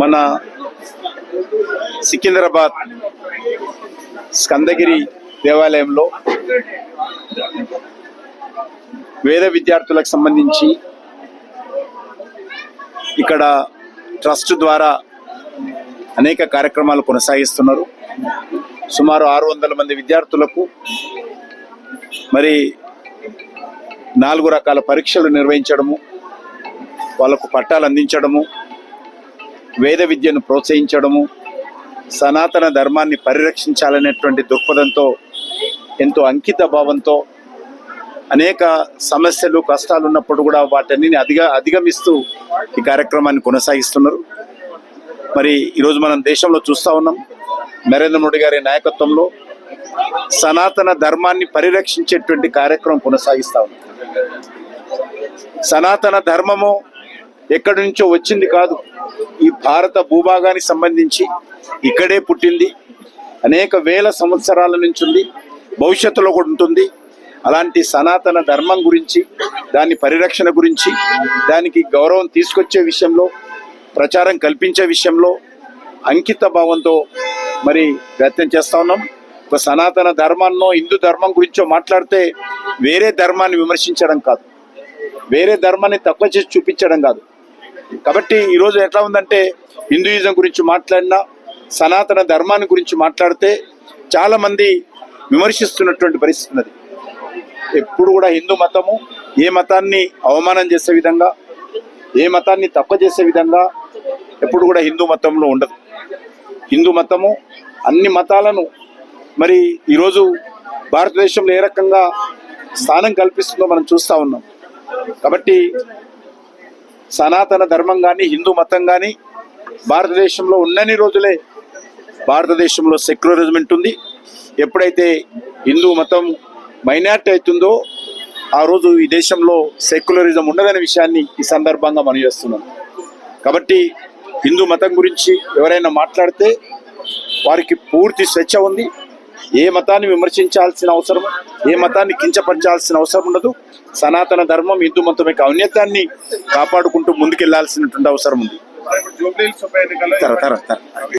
మన సికింద్రాబాద్ స్కందగిరి దేవాలయంలో వేద విద్యార్థులకు సంబంధించి ఇక్కడ ట్రస్ట్ ద్వారా అనేక కార్యక్రమాలు కొనసాగిస్తున్నారు. సుమారు ఆరు వందల మంది విద్యార్థులకు మరి నాలుగు రకాల పరీక్షలు నిర్వహించడము వాళ్ళకు పట్టాలు అందించడము వేద విద్యను ప్రోత్సహించడము సనాతన ధర్మాన్ని పరిరక్షించాలనేటువంటి దృక్పథంతో ఎంతో అంకిత భావంతో అనేక సమస్యలు కష్టాలు ఉన్నప్పుడు కూడా వాటన్నిటిని అధిగా అధిగమిస్తూ ఈ కార్యక్రమాన్ని కొనసాగిస్తున్నారు. మరి ఈరోజు మనం దేశంలో చూస్తూ ఉన్నాం నరేంద్ర మోడీ గారి నాయకత్వంలో సనాతన ధర్మాన్ని పరిరక్షించేటువంటి కార్యక్రమం కొనసాగిస్తూ ఉన్నాం. సనాతన ధర్మము ఎక్కడి నుంచో వచ్చింది కాదు. ఈ భారత భూభాగానికి సంబంధించి ఇక్కడే పుట్టింది. అనేక వేల సంవత్సరాల నుంచి ఉంది. భవిష్యత్తులో కూడా ఉంటుంది. అలాంటి సనాతన ధర్మం గురించి దాని పరిరక్షణ గురించి దానికి గౌరవం తీసుకొచ్చే విషయంలో ప్రచారం కల్పించే విషయంలో అంకిత భావంతో మరి ప్రయత్నం చేస్తా ఉన్నాం. ఒక సనాతన ధర్మాన్నో హిందూ ధర్మం గురించో మాట్లాడితే వేరే ధర్మాన్ని విమర్శించడం కాదు. వేరే ధర్మాన్ని తక్కువ చేసి చూపించడం కాదు. కాబట్టి. ఈరోజు ఎట్లా ఉందంటే హిందూయిజం గురించి మాట్లాడినా సనాతన ధర్మాన్ని గురించి మాట్లాడితే చాలామంది విమర్శిస్తున్నటువంటి పరిస్థితి ఉన్నది. ఎప్పుడు కూడా హిందూ మతము ఏ మతాన్ని అవమానం చేసే విధంగా ఏ మతాన్ని తక్కువ చేసే విధంగా ఎప్పుడు కూడా హిందూ మతంలో ఉండదు. హిందూ మతము అన్ని మతాలను మరి ఈరోజు భారతదేశంలో ఏ రకంగా స్థానం కల్పిస్తుందో మనం చూస్తూ ఉన్నాం. కాబట్టి సనాతన ధర్మం కానీ హిందూ మతం కానీ భారతదేశంలో ఉన్నన్ని రోజులే భారతదేశంలో సెక్యులరిజం ఉంటుంది. ఎప్పుడైతే హిందూ మతం మైనార్టీ అవుతుందో ఆ రోజు ఈ దేశంలో సెక్యులరిజం ఉండదనే విషయాన్ని ఈ సందర్భంగా మనం చేస్తున్నాం. కాబట్టి హిందూ మతం గురించి ఎవరైనా మాట్లాడితే వారికి పూర్తి స్వేచ్ఛ ఉంది. ఏ మతాన్ని విమర్శించాల్సిన అవసరం ఏ మతాన్ని కించపరచాల్సిన అవసరం ఉండదు. సనాతన ధర్మం హిందూ మతం యొక్క ఔన్నత్యాన్ని కాపాడుకుంటూ ముందుకెళ్ళాల్సినటువంటి అవసరం ఉంది. తర తర తర.